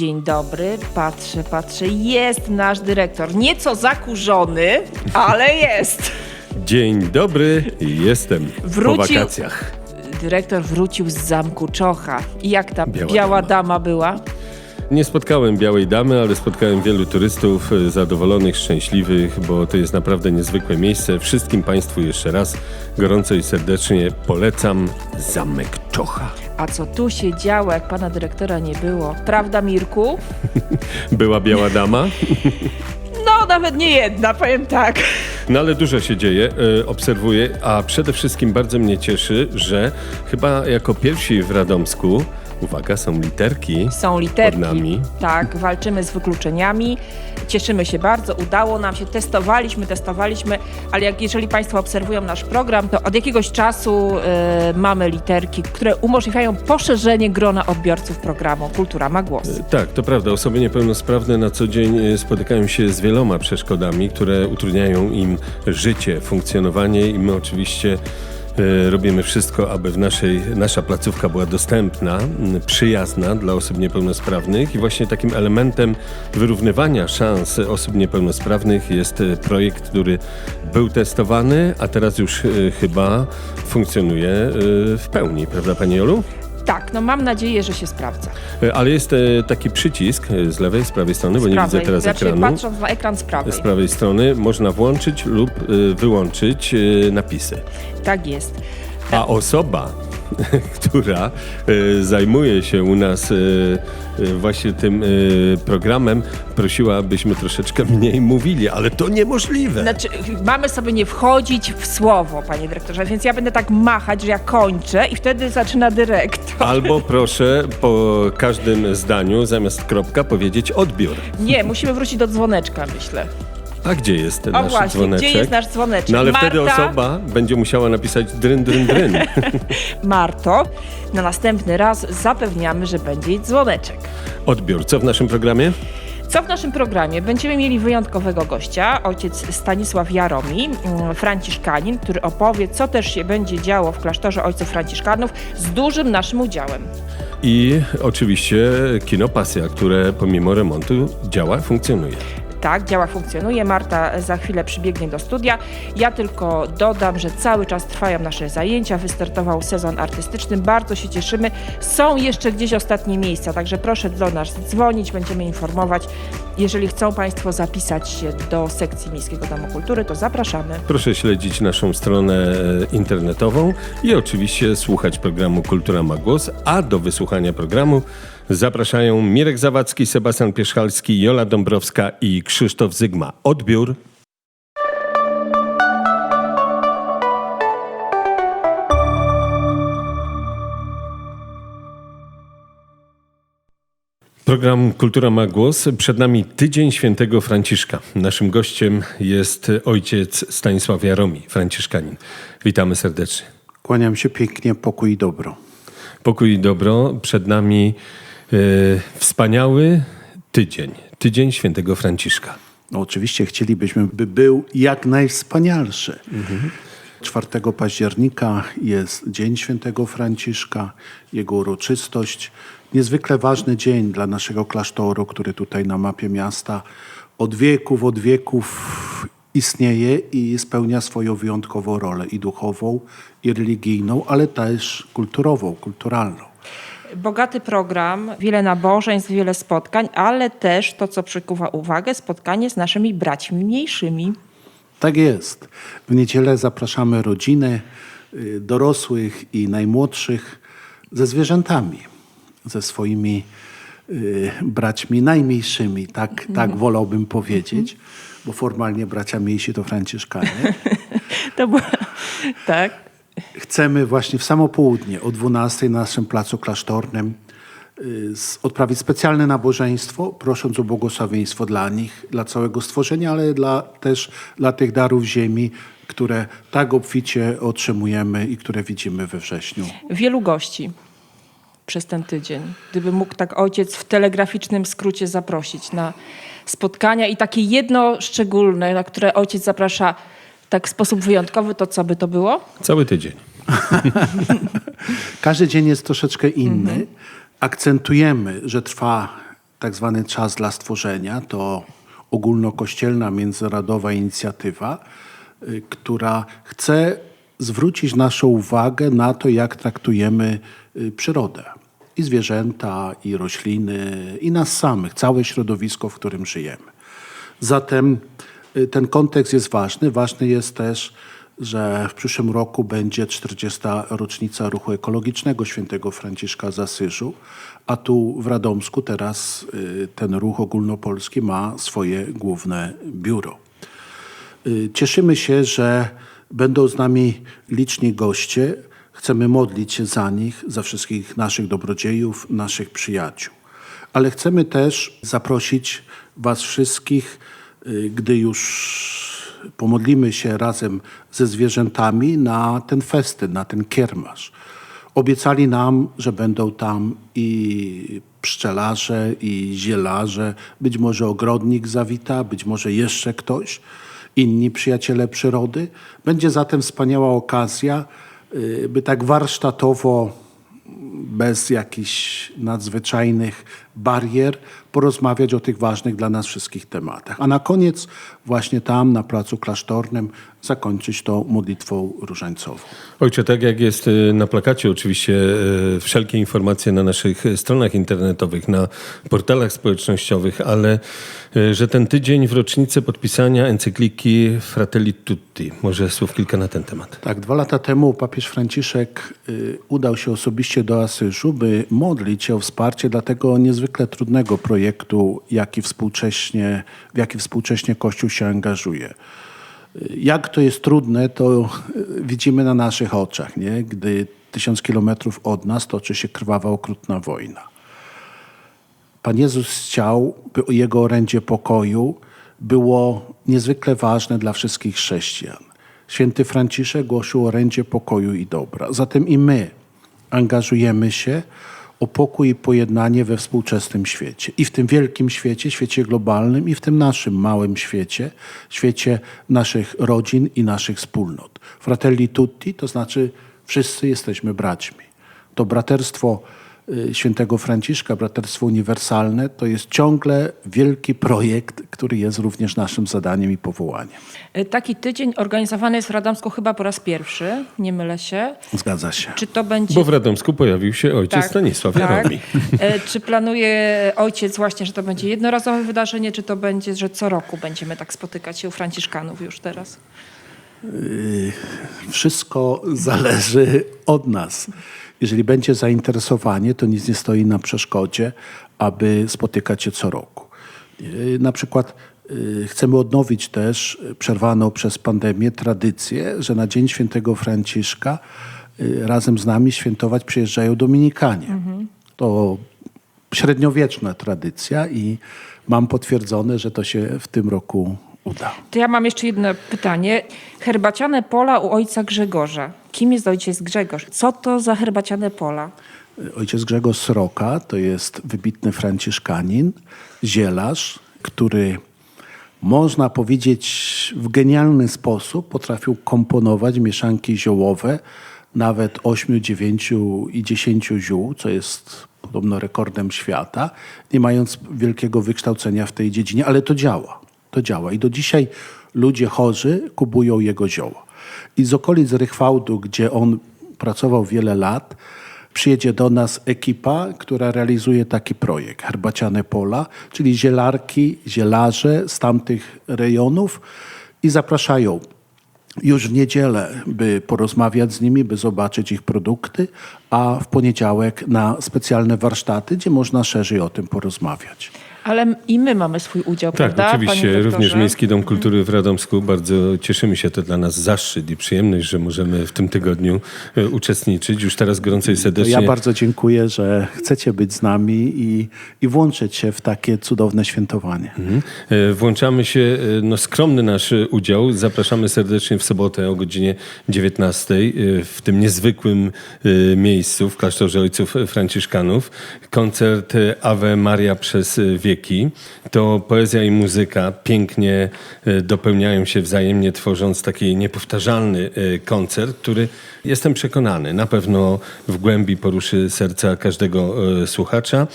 Dzień dobry, patrzę, patrzę, jest nasz dyrektor. Nieco zakurzony, ale jest. Dzień dobry, jestem Wrócił. po wakacjach. Dyrektor wrócił z zamku Czocha. I jak ta Biała biała, dama. dama była? Nie spotkałem białej damy, ale spotkałem wielu turystów e, zadowolonych, szczęśliwych, bo to jest naprawdę niezwykłe miejsce. Wszystkim Państwu jeszcze raz gorąco i serdecznie polecam Zamek Czocha. A co tu się działo, jak pana dyrektora nie było? Prawda, Mirku? Była biała dama, No, nawet nie jedna, powiem tak. no ale dużo się dzieje, e, obserwuję, a przede wszystkim bardzo mnie cieszy, że chyba jako pierwsi w Radomsku, uwaga, są literki. Są literki. Pod nami. Tak, walczymy z wykluczeniami. Cieszymy się bardzo, udało nam się, testowaliśmy, testowaliśmy, ale jak jeżeli Państwo obserwują nasz program, to od jakiegoś czasu e, mamy literki, które umożliwiają poszerzenie grona odbiorców programu Kultura ma głos. Tak, to prawda. Osoby niepełnosprawne na co dzień e, spotykają się z wieloma przeszkodami, które utrudniają im życie, funkcjonowanie i my oczywiście e, robimy wszystko, aby w naszej, nasza placówka była dostępna, przyjazna dla osób niepełnosprawnych i właśnie takim elementem wyrównywania szans osób niepełnosprawnych jest e, projekt, który był testowany, a teraz już e, chyba funkcjonuje w pełni, prawda Pani Jolu? Tak, no mam nadzieję, że się sprawdza. E, Ale jest e, taki przycisk e, z lewej, z prawej strony, bo Z nie prawej, widzę teraz znaczy, ekranu. patrząc na ekran z prawej. Z prawej strony można włączyć lub e, wyłączyć e, napisy. Tak jest. A osoba, która e, zajmuje się u nas e, e, właśnie tym programem, prosiła, abyśmy troszeczkę mniej mówili, ale to niemożliwe. Znaczy, mamy sobie nie wchodzić w słowo, panie dyrektorze, więc ja będę tak machać, że ja kończę i wtedy zaczyna dyrektor. Albo proszę po każdym zdaniu zamiast kropka powiedzieć odbiór. Nie, musimy wrócić do dzwoneczka, myślę. A gdzie jest O nasz właśnie, dzwoneczek? gdzie jest nasz dzwoneczek? No ale Marta, wtedy osoba będzie musiała napisać dryn, dryn, dryn. Marto, na następny raz zapewniamy, że będzie dzwoneczek. Odbiór. Co w naszym programie? Co w naszym programie? Będziemy mieli wyjątkowego gościa, ojciec Stanisław Jaromi, mm, franciszkanin, który opowie, co też się będzie działo w klasztorze ojców franciszkanów z dużym naszym udziałem. I oczywiście Kino Pasja, które pomimo remontu działa, funkcjonuje. Tak, działa, funkcjonuje. Marta za chwilę przybiegnie do studia. Ja tylko dodam, że cały czas trwają nasze zajęcia. Wystartował sezon artystyczny. Bardzo się cieszymy. Są jeszcze gdzieś ostatnie miejsca, także proszę do nas dzwonić, będziemy informować. Jeżeli chcą Państwo zapisać się do sekcji Miejskiego Domu Kultury, to zapraszamy. Proszę śledzić naszą stronę e, internetową i oczywiście słuchać programu Kultura ma głos, a do wysłuchania programu zapraszają Mirek Zawadzki, Sebastian Pierzchalski, Jola Dąbrowska i Krzysztof Zygma. Odbiór. Program Kultura ma głos. Przed nami tydzień świętego Franciszka. Naszym gościem jest ojciec Stanisław Jaromi, franciszkanin. Witamy serdecznie. Kłaniam się pięknie, pokój i dobro. Pokój i dobro. Przed nami wspaniały tydzień. Tydzień świętego Franciszka. No, oczywiście chcielibyśmy, by był jak najwspanialszy. 4 października jest Dzień Świętego Franciszka, jego uroczystość. Niezwykle ważny dzień dla naszego klasztoru, który tutaj na mapie miasta od wieków, od wieków istnieje i spełnia swoją wyjątkową rolę i duchową, i religijną, ale też kulturową, kulturalną. Bogaty program, wiele nabożeństw, wiele spotkań, ale też to, co przykuwa uwagę, spotkanie z naszymi braćmi mniejszymi. Tak jest. W niedzielę zapraszamy rodziny, y, dorosłych i najmłodszych ze zwierzętami, ze swoimi y, braćmi najmniejszymi, tak, tak wolałbym powiedzieć, bo formalnie bracia mniejsi to Franciszkanie. To było, tak. Chcemy właśnie w samo południe o 12 na naszym placu klasztornym y, odprawić specjalne nabożeństwo, prosząc o błogosławieństwo dla nich, dla całego stworzenia, ale dla, też dla tych darów ziemi, które tak obficie otrzymujemy i które widzimy we wrześniu. Wielu gości przez ten tydzień. Gdyby mógł tak ojciec w telegraficznym skrócie zaprosić na spotkania i takie jedno szczególne, na które ojciec zaprasza tak w sposób wyjątkowy, to co by to było? Cały tydzień. Każdy dzień jest troszeczkę inny. Akcentujemy, że trwa tak zwany Czas dla Stworzenia. To ogólnokościelna, międzynarodowa inicjatywa, y, która chce zwrócić naszą uwagę na to, jak traktujemy y, przyrodę. I zwierzęta, i rośliny, i nas samych, całe środowisko, w którym żyjemy. Zatem ten kontekst jest ważny. Ważny jest też, że w przyszłym roku będzie 40. rocznica ruchu ekologicznego świętego Franciszka z Asyżu, a tu w Radomsku teraz y, ten ruch ogólnopolski ma swoje główne biuro. Y, Cieszymy się, że będą z nami liczni goście. Chcemy modlić się za nich, za wszystkich naszych dobrodziejów, naszych przyjaciół. Ale chcemy też zaprosić Was wszystkich, y, gdy już pomodlimy się razem ze zwierzętami na ten festyn, na ten kiermasz. Obiecali nam, że będą tam i pszczelarze, i zielarze, być może ogrodnik zawita, być może jeszcze ktoś, inni przyjaciele przyrody. Będzie zatem wspaniała okazja, y, by tak warsztatowo, bez jakichś nadzwyczajnych barier, porozmawiać o tych ważnych dla nas wszystkich tematach. A na koniec, właśnie tam, na Placu Klasztornym, zakończyć to modlitwą różańcową. Ojcze, tak jak jest y, na plakacie, oczywiście y, wszelkie informacje na naszych stronach internetowych, na portalach społecznościowych, ale y, że ten tydzień w rocznicę podpisania encykliki Fratelli Tutti. Może słów kilka na ten temat. Tak, dwa lata temu papież Franciszek udał się osobiście do Asyżu, by modlić się o wsparcie dla tego niezwykle trudnego projektu, jaki współcześnie, w jaki współcześnie Kościół się angażuje. Jak to jest trudne, to y, widzimy na naszych oczach, nie? gdy tysiąc kilometrów od nas toczy się krwawa, okrutna wojna. Pan Jezus chciał, by Jego orędzie pokoju było niezwykle ważne dla wszystkich chrześcijan. Święty Franciszek głosił orędzie pokoju i dobra. Zatem i my angażujemy się o pokój i pojednanie we współczesnym świecie. I w tym wielkim świecie, świecie globalnym, i w tym naszym małym świecie, świecie naszych rodzin i naszych wspólnot. Fratelli tutti, to znaczy wszyscy jesteśmy braćmi. To braterstwo świętego Franciszka, braterstwo uniwersalne, to jest ciągle wielki projekt, który jest również naszym zadaniem i powołaniem. Y, Taki tydzień organizowany jest w Radomsku chyba po raz pierwszy, nie mylę się. Zgadza się. Czy to będzie... Bo w Radomsku pojawił się ojciec Tak, Stanisław tak. Jaromi. E, Czy planuje ojciec właśnie, że to będzie jednorazowe wydarzenie, czy to będzie, że co roku będziemy tak spotykać się u Franciszkanów już teraz? Wszystko zależy od nas. Jeżeli będzie zainteresowanie, to nic nie stoi na przeszkodzie, aby spotykać się co roku. Yy, Na przykład yy, chcemy odnowić też przerwaną przez pandemię tradycję, że na Dzień Świętego Franciszka yy, razem z nami świętować przyjeżdżają Dominikanie. To średniowieczna tradycja i mam potwierdzone, że to się w tym roku uda. To ja mam jeszcze jedno pytanie. Herbaciane pola u ojca Grzegorza. Kim jest ojciec Grzegorz? Co to za herbaciane pola? Ojciec Grzegorz Sroka to jest wybitny franciszkanin, zielarz, który można powiedzieć w genialny sposób potrafił komponować mieszanki ziołowe, nawet 8, 9 i 10 ziół, co jest podobno rekordem świata, nie mając wielkiego wykształcenia w tej dziedzinie, ale to działa. To działa. I do dzisiaj ludzie chorzy kupują jego zioła. I z okolic Rychwałdu, gdzie on pracował wiele lat, przyjedzie do nas ekipa, która realizuje taki projekt Herbaciane Pola, czyli zielarki, zielarze z tamtych rejonów i zapraszają już w niedzielę, by porozmawiać z nimi, by zobaczyć ich produkty, a w poniedziałek na specjalne warsztaty, gdzie można szerzej o tym porozmawiać. Ale i my mamy swój udział, Tak, prawda? oczywiście. panie Również? Miejski Dom Kultury w Radomsku. Bardzo cieszymy się. To dla nas zaszczyt i przyjemność, że możemy w tym tygodniu e, uczestniczyć. Już teraz gorąco i To serdecznie. ja bardzo dziękuję, że chcecie być z nami i, i włączyć się w takie cudowne świętowanie. Mhm. E, Włączamy się, e, no skromny nasz udział. Zapraszamy serdecznie w sobotę o godzinie 19 e, w tym niezwykłym miejscu w klasztorze Ojców Franciszkanów. Koncert Ave Maria przez e, to poezja i muzyka pięknie e, dopełniają się wzajemnie, tworząc taki niepowtarzalny e, koncert, który jestem przekonany, na pewno w głębi poruszy serca każdego e, słuchacza.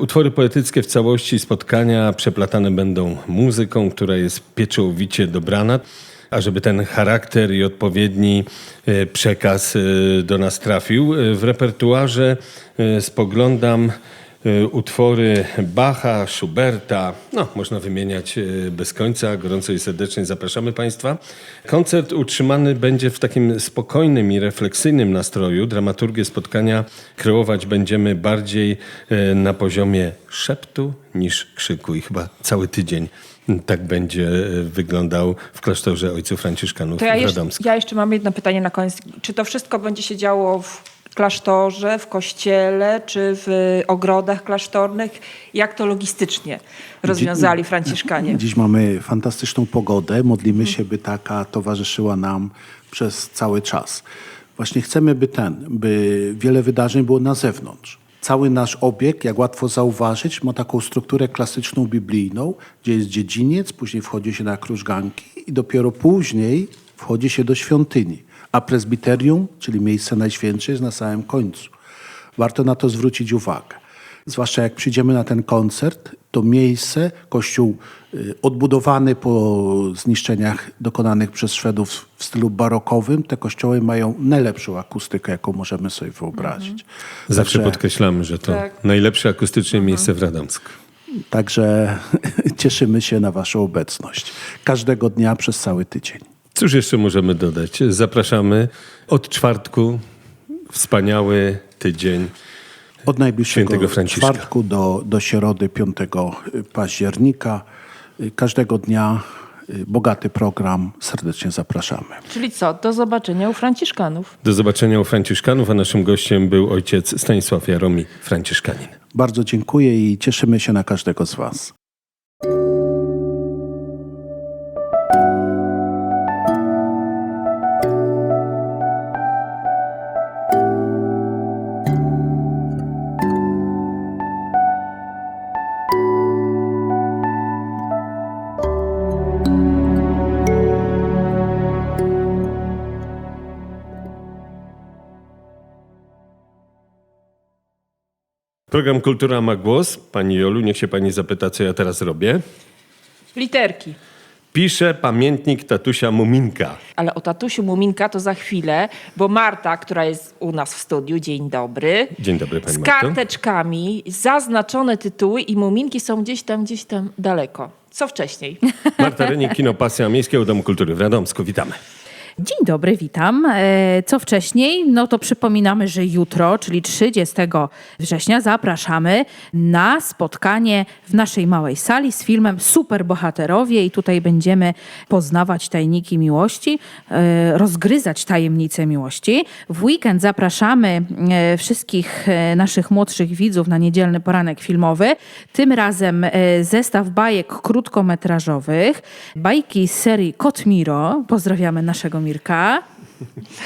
Utwory poetyckie w całości spotkania przeplatane będą muzyką, która jest pieczołowicie dobrana a żeby ten charakter i odpowiedni przekaz do nas trafił. W repertuarze spoglądam utwory Bacha, Schuberta, no można wymieniać e, bez końca. Gorąco i serdecznie zapraszamy Państwa. Koncert utrzymany będzie w takim spokojnym i refleksyjnym nastroju. Dramaturgię spotkania kreować będziemy bardziej e, na poziomie szeptu niż krzyku i chyba cały tydzień tak będzie wyglądał w klasztorze ojców franciszkanów To ja w jeszcze, Radomsku. ja jeszcze mam jedno pytanie na koniec. Czy to wszystko będzie się działo w klasztorze, w kościele, czy w ogrodach klasztornych? Jak to logistycznie rozwiązali Franciszkanie? Dziś mamy fantastyczną pogodę. Modlimy się, by taka towarzyszyła nam przez cały czas. Właśnie chcemy, by ten, by wiele wydarzeń było na zewnątrz. Cały nasz obieg, jak łatwo zauważyć, ma taką strukturę klasyczną biblijną, gdzie jest dziedziniec, później wchodzi się na krużganki i dopiero później wchodzi się do świątyni. A prezbiterium, czyli miejsce najświętsze, jest na samym końcu. Warto na to zwrócić uwagę. Zwłaszcza jak przyjdziemy na ten koncert, to miejsce, kościół y, odbudowany po zniszczeniach dokonanych przez Szwedów w stylu barokowym, te kościoły mają najlepszą akustykę, jaką możemy sobie wyobrazić. Zawsze Także- podkreślamy, że to Tak. najlepsze akustycznie miejsce w Radomsku. Także cieszymy się na Waszą obecność. Każdego dnia przez cały tydzień. Cóż jeszcze możemy dodać? Zapraszamy od czwartku. Wspaniały tydzień. Od najbliższego czwartku do, do środy 5 października. Każdego dnia y, bogaty program. Serdecznie zapraszamy. Czyli co? Do zobaczenia u Franciszkanów. Do zobaczenia u Franciszkanów, a naszym gościem był ojciec Stanisław Jaromi, Franciszkanin. Bardzo dziękuję i cieszymy się na każdego z Was. Program Kultura ma głos. Pani Jolu, niech się pani zapyta, co ja teraz robię. Literki. Piszę pamiętnik tatusia Muminka. Ale o tatusiu Muminka to za chwilę, bo Marta, która jest u nas w studiu, dzień dobry. Dzień dobry, pani Z Marto. karteczkami, zaznaczone tytuły i Muminki są gdzieś tam, gdzieś tam daleko. Co wcześniej? Marta Renik, Kino Pasja Miejskiego Domu Kultury w Radomsku. Witamy. Dzień dobry, witam. E, Co wcześniej? No to przypominamy, że jutro, czyli 30 września, zapraszamy na spotkanie w naszej małej sali z filmem Superbohaterowie i tutaj będziemy poznawać tajniki miłości, e, rozgryzać tajemnice miłości. W weekend zapraszamy e, wszystkich naszych młodszych widzów na niedzielny poranek filmowy. Tym razem zestaw bajek krótkometrażowych, bajki z serii Kot Miro. Pozdrawiamy naszego Mirka.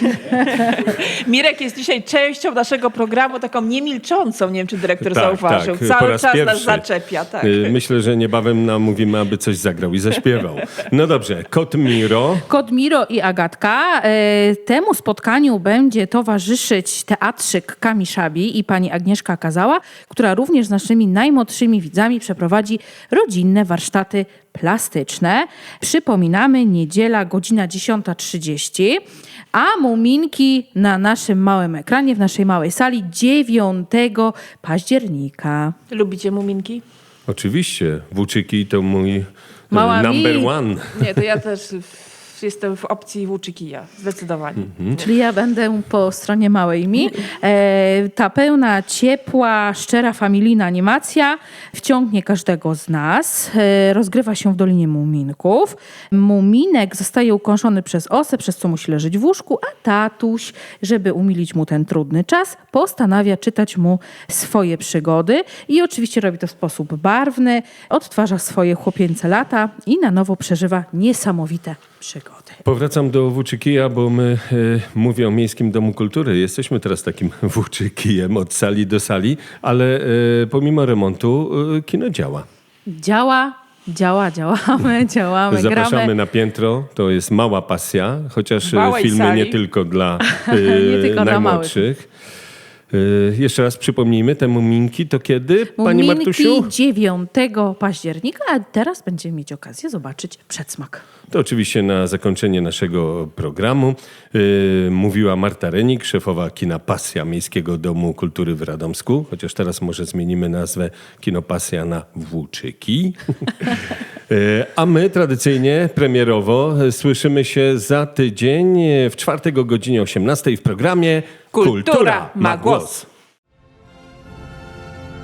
Mirek jest dzisiaj częścią naszego programu, taką niemilczącą, nie wiem czy dyrektor Tak, zauważył. tak, Cały czas nas pierwszy. zaczepia. Tak. Y, Myślę, że niebawem namówimy, aby coś zagrał i zaśpiewał. No dobrze, Kot Miro. Kot Miro i Agatka. E, Temu spotkaniu będzie towarzyszyć teatrzyk Kamiszabi i pani Agnieszka Kazała, która również z naszymi najmłodszymi widzami przeprowadzi rodzinne warsztaty plastyczne. Przypominamy, niedziela, godzina 10.30, a muminki na naszym małym ekranie, w naszej małej sali 9 października. Lubicie Muminki? Oczywiście, Włóczyki to mój e, Mała number mi. one. Nie, to ja też jestem w opcji Łuczykija, zdecydowanie. Czyli ja będę po stronie małej mi. E, ta pełna, ciepła, szczera, familijna animacja wciągnie każdego z nas. E, rozgrywa się w Dolinie Muminków. Muminek zostaje ukąszony przez osę, przez co musi leżeć w łóżku, a tatuś, żeby umilić mu ten trudny czas, postanawia czytać mu swoje przygody i oczywiście robi to w sposób barwny, odtwarza swoje chłopięce lata i na nowo przeżywa niesamowite przygody. Powracam do Włóczykija, bo my e, mówię o Miejskim Domu Kultury. Jesteśmy teraz takim Włóczykijem od sali do sali, ale e, pomimo remontu e, kino działa. Działa, działa, działamy, działamy, Zapraszamy gramy. na piętro, to jest mała pasja, chociaż małej filmy sali. nie tylko dla e, Nie tylko dla najmłodszych. E, jeszcze raz przypomnijmy, te muminki to kiedy, Pani Martusiu? Muminki 9 października, a teraz będziemy mieć okazję zobaczyć przedsmak. To oczywiście na zakończenie naszego programu yy, mówiła Marta Renik, szefowa kina Pasja Miejskiego Domu Kultury w Radomsku, chociaż teraz może zmienimy nazwę Kino Pasja na Włóczyki. Yy, A my tradycyjnie, premierowo, słyszymy się za tydzień w czwartek o godzinie 18 w programie Kultura ma głos.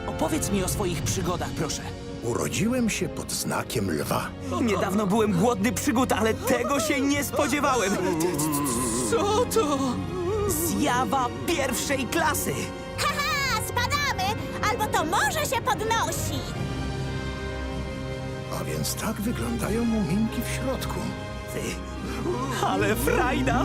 Opowiedz mi o swoich przygodach, proszę. Urodziłem się pod znakiem lwa. Niedawno byłem głodny przygód, ale tego się nie spodziewałem. Co to? Zjawa pierwszej klasy. Haha, spadamy! Albo to morze się podnosi! A więc tak wyglądają muminki w środku. Ty, ale frajda.